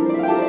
꿈을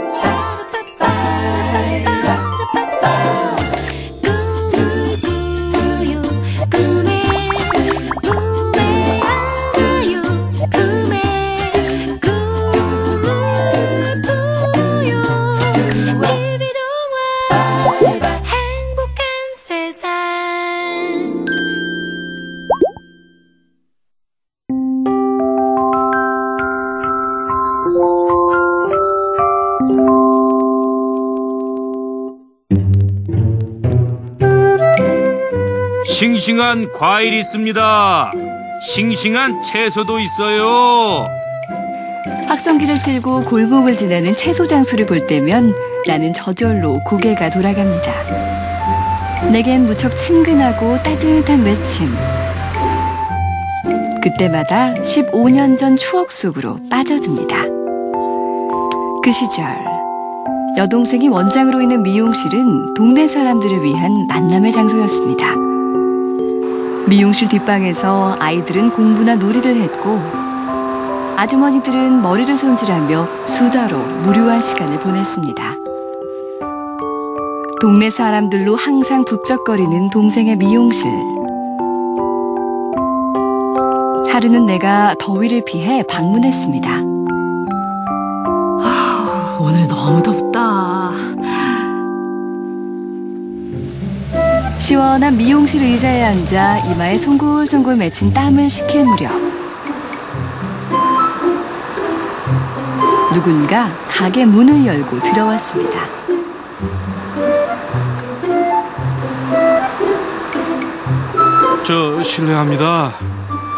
싱싱한 과일 있습니다. 싱싱한 채소도 있어요. 확성기를 틀고 골목을 지나는 채소 장수를 볼 때면 나는 저절로 고개가 돌아갑니다. 내겐 무척 친근하고 따뜻한 외침. 그때마다 15년 전 추억 속으로 빠져듭니다. 그 시절 여동생이 원장으로 있는 미용실은 동네 사람들을 위한 만남의 장소였습니다. 미용실 뒷방에서 아이들은 공부나 놀이를 했고 아주머니들은 머리를 손질하며 수다로 무료한 시간을 보냈습니다. 동네 사람들로 항상 북적거리는 동생의 미용실. 하루는 내가 더위를 피해 방문했습니다. 오늘 너무 덥다. 시원한 미용실 의자에 앉아 이마에 송골송골 맺힌 땀을 식힐 무렵 누군가 가게 문을 열고 들어왔습니다. 저 실례합니다.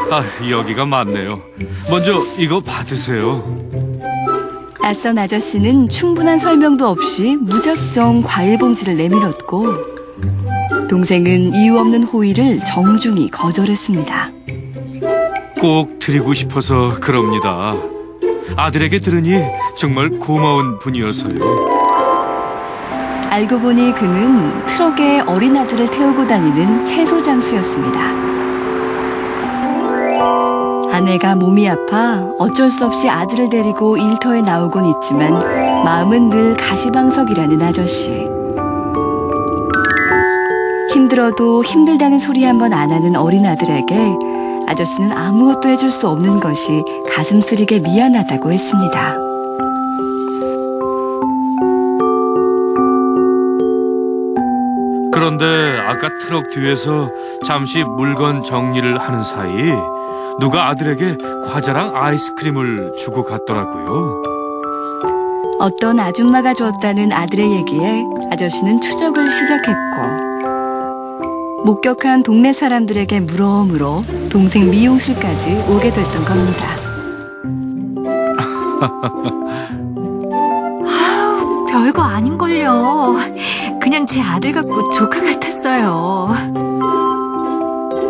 아, 여기가 맞네요. 먼저 이거 받으세요. 낯선 아저씨는 충분한 설명도 없이 무작정 과일 봉지를 내밀었고 동생은 이유 없는 호의를 정중히 거절했습니다. 꼭 드리고 싶어서 그럽니다. 아들에게 들으니 정말 고마운 분이어서요. 알고 보니 그는 트럭에 어린 아들을 태우고 다니는 채소 장수였습니다. 아내가 몸이 아파 어쩔 수 없이 아들을 데리고 일터에 나오곤 있지만 마음은 늘 가시방석이라는 아저씨. 힘들어도 힘들다는 소리 한 번 안 하는 어린 아들에게 아저씨는 아무것도 해줄 수 없는 것이 가슴 쓰리게 미안하다고 했습니다. 그런데 아까 트럭 뒤에서 잠시 물건 정리를 하는 사이 누가 아들에게 과자랑 아이스크림을 주고 갔더라고요. 어떤 아줌마가 줬다는 아들의 얘기에 아저씨는 추적을 시작했고 목격한 동네 사람들에게 물어 물어 동생 미용실까지 오게 됐던 겁니다. 아우, 별거 아닌걸요. 그냥 제 아들 같고 조카 같았어요.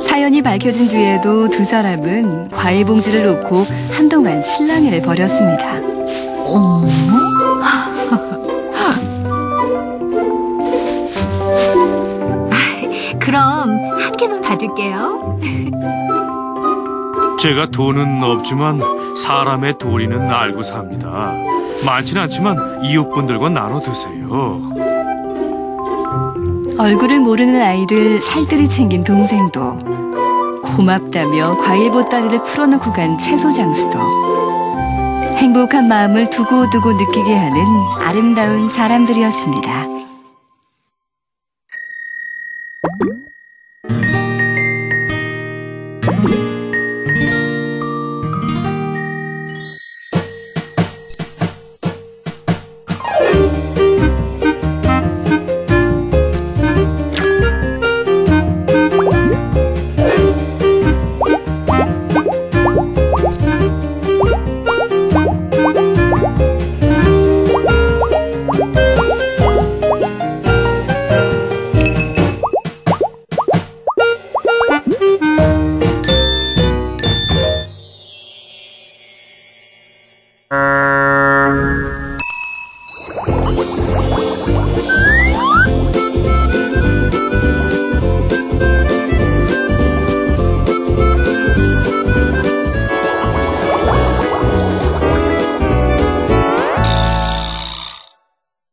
사연이 밝혀진 뒤에도 두 사람은 과일 봉지를 놓고 한동안 실랑이를 벌였습니다. 어머? 그럼 한 개만 받을게요. 제가 돈은 없지만 사람의 도리는 알고 삽니다. 많지는 않지만 이웃분들과 나눠 드세요. 얼굴을 모르는 아이를 살뜰히 챙긴 동생도 고맙다며 과일 보따리를 풀어놓고 간 채소 장수도 행복한 마음을 두고두고 느끼게 하는 아름다운 사람들이었습니다. you